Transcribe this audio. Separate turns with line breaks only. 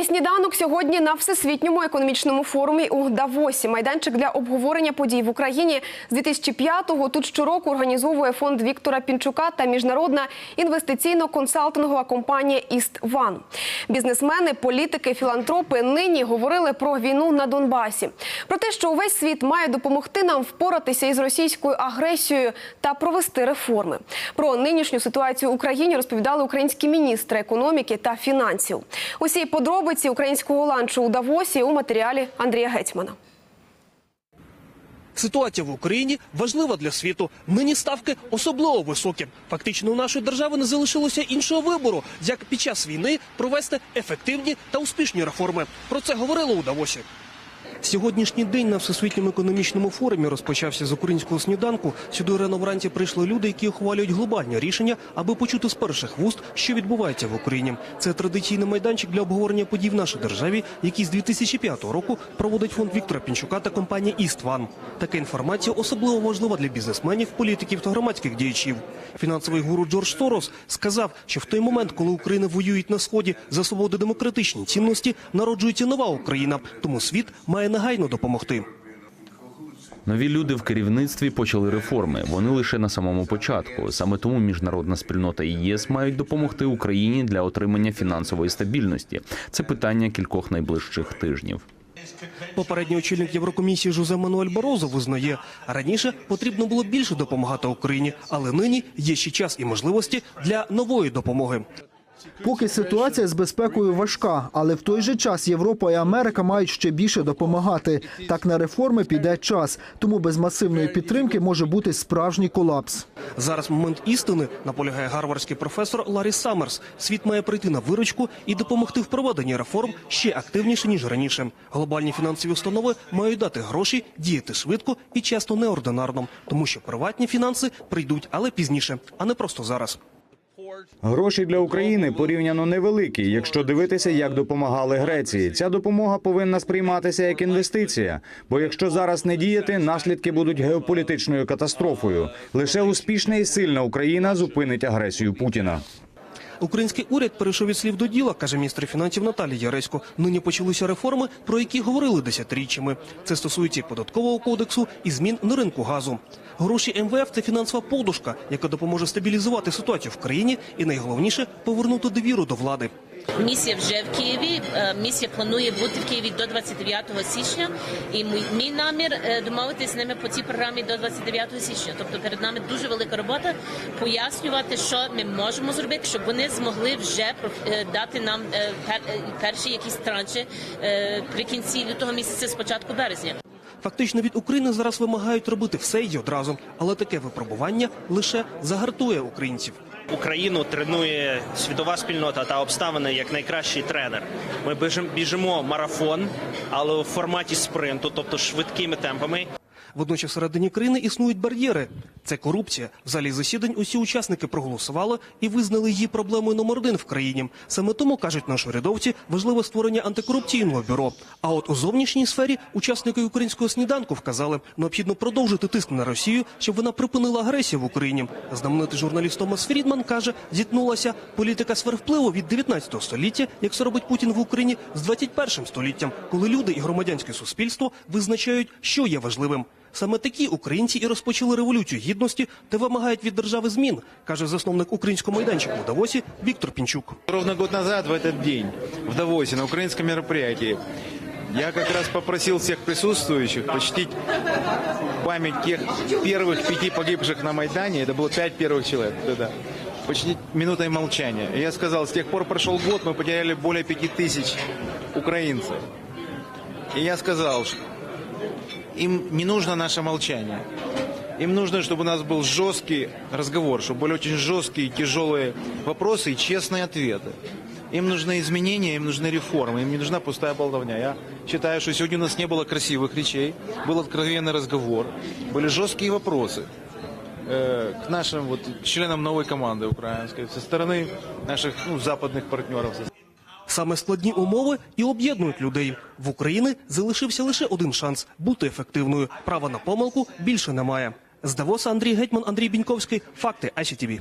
Твій сніданок сьогодні на всесвітньому економічному форумі у Давосі. Майданчик для обговорення подій в Україні з 2005-го тут щороку організовує фонд Віктора Пінчука та міжнародна інвестиційно-консалтингова компанія Іст Ван. Бізнесмени, політики, філантропи нині говорили про війну на Донбасі, про те, що увесь світ має допомогти нам впоратися із російською агресією та провести реформи. Про нинішню ситуацію в Україні розповідали українські міністри економіки та фінансів. Усі подробиці українського ланчу у Давосі у матеріалі Андрія Гетьмана.
Ситуація в Україні важлива для світу. Нині ставки особливо високі. Фактично, у нашої держави не залишилося іншого вибору, як під час війни провести ефективні та успішні реформи. Про це говорили у Давосі. Сьогоднішній день на всесвітньому економічному форумі розпочався з українського сніданку. Сюди рано вранці прийшли люди, які ухвалюють глобальні рішення, аби почути з перших вуст, що відбувається в Україні. Це традиційний майданчик для обговорення подій в нашій державі, який з 2005 року проводить фонд Віктора Пінчука та компанія «Істван». Така інформація особливо важлива для бізнесменів, політиків та громадських діячів. Фінансовий гуру Джордж Сорос сказав, що в той момент, коли Україна воює на сході за свободу демократичні цінності, народжується нова Україна. Тому світ має негайно допомогти.
Нові люди в керівництві почали реформи. Вони лише на самому початку. Саме тому міжнародна спільнота і ЄС мають допомогти Україні для отримання фінансової стабільності. Це питання кількох найближчих тижнів.
Попередній очільник Єврокомісії Жозе Мануель Барозо визнає, раніше потрібно було більше допомагати Україні, але нині є ще час і можливості для нової допомоги.
Поки ситуація з безпекою важка, але в той же час Європа і Америка мають ще більше допомагати. Так на реформи піде час, тому без масивної підтримки може бути справжній колапс.
Зараз момент істини, наполягає гарвардський професор Ларі Саммерс. Світ має прийти на виручку і допомогти в проведенні реформ ще активніше ніж раніше. Глобальні фінансові установи мають дати гроші, діяти швидко і часто неординарно, тому що приватні фінанси прийдуть, але пізніше, а не просто зараз.
Гроші для України порівняно невеликі, якщо дивитися, як допомагали Греції. Ця допомога повинна сприйматися як інвестиція. Бо якщо зараз не діяти, наслідки будуть геополітичною катастрофою. Лише успішна і сильна Україна зупинить агресію Путіна.
Український уряд перейшов від слів до діла, каже міністр фінансів Наталія Яресько. Нині почалися реформи, про які говорили десятиріччями. Це стосується податкового кодексу і змін на ринку газу. Гроші МВФ – це фінансова подушка, яка допоможе стабілізувати ситуацію в країні і найголовніше повернути довіру до влади.
Місія вже в Києві. Е, Місія планує бути в Києві до 29 січня. І мій, намір е, домовитися з ними по цій програмі до 29 січня. Тобто перед нами дуже велика робота пояснювати, що ми можемо зробити, щоб вони змогли вже е, дати нам перші якісь транші при кінці лютого місяця, з початку березня.
Фактично від України зараз вимагають робити все і одразу, але таке випробування лише загартує українців.
Україну тренує світова спільнота та обставини як найкращий тренер. Ми біжимо, марафон, але у форматі спринту, тобто швидкими темпами.
Водночас всередині країни існують бар'єри. Це корупція. В залі засідань усі учасники проголосували і визнали її проблемою номер один в країні. Саме тому кажуть наші урядовці, важливе створення антикорупційного бюро. А от у зовнішній сфері учасники українського сніданку вказали, необхідно продовжити тиск на Росію, щоб вона припинила агресію в Україні. Знаменитий журналіст Томас Фрідман каже, зіткнулася політика сфер впливу від 19 століття, як це робить Путін в Україні, з 21 століттям, коли люди і громадянське суспільство визначають, що є важливим. Саме такі українці і розпочали революцію гідності та вимагають від держави змін, каже засновник українського майданчику у Давосі Віктор Пінчук.
Ровно год назад в этот день в Давосе на украинском мероприятии я как раз попросил всех присутствующих почтить память тех первых пяти погибших на Майдане. Это было пять первых человек. Да-да. Почтить минутой молчания. И я сказал, с тех пор прошел год, мы потеряли более пяти тысяч украинцев. И я сказал, что им не нужно наше молчание. Им нужно, чтобы у нас был жесткий разговор, чтобы были очень жесткие, тяжелые вопросы и честные ответы. Им нужны изменения, им нужны реформы, им не нужна пустая болтовня. Я считаю, что сегодня у нас не было красивых речей, был откровенный разговор, были жесткие вопросы э, к нашим вот, членам новой команды украинской, со стороны наших ну, западных партнеров,
Саме складні умови і об'єднують людей. В Україні залишився лише один шанс бути ефективною. Права на помилку більше немає. З Давоса Андрій Гетьман, Андрій Біньковський. Факти ICTV.